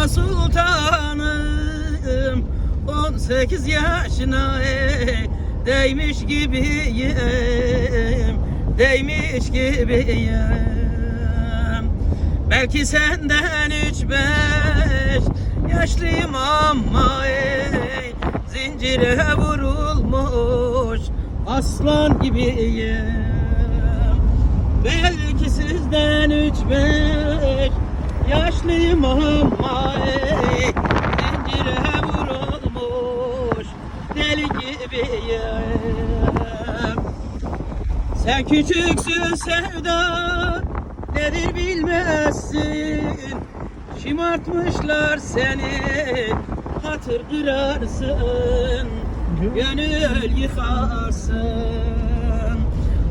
Fatma Sultanım 18 yaşına ey, değmiş gibiyim Değmiş gibiyim. Belki senden üç beş yaşlıyım ama ey, Zincire vurulmuş aslan gibiyim. Belki sizden üç beş yaşlıyım ama ey, Zincire vurulmuş deli gibiyim. Sen küçüksün sevda nedir bilmezsin. Şımartmışlar seni hatır kırarsın Gönül yıkarsın.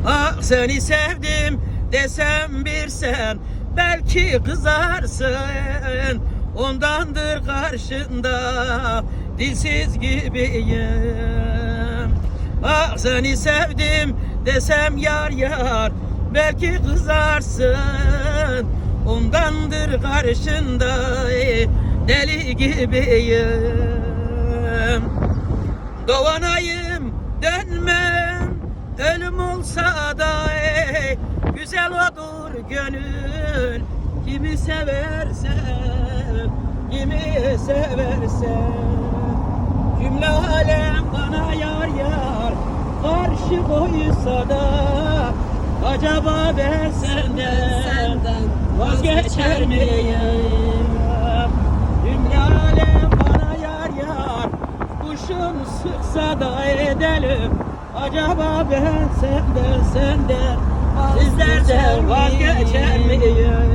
Ah seni sevdim desem bir sen Belki kızarsın Ondandır karşında. Dilsiz gibiyim. Ah seni sevdim desem yar yar. Belki kızarsın Ondandır karşında. Deli gibiyim. Doğanayım dönmem. Ölüm olsa da ey, Güzel odur gönül. Kimi seversen Kimi seversen Cümle alem bana yar yar Karşı koysa da Acaba ben senden, Senden Vazgeçer miyim? Cümle alem bana yar yar Kuşun sıksa da edelim. Acaba ben senden senden Sizlerden vazgeçer miyim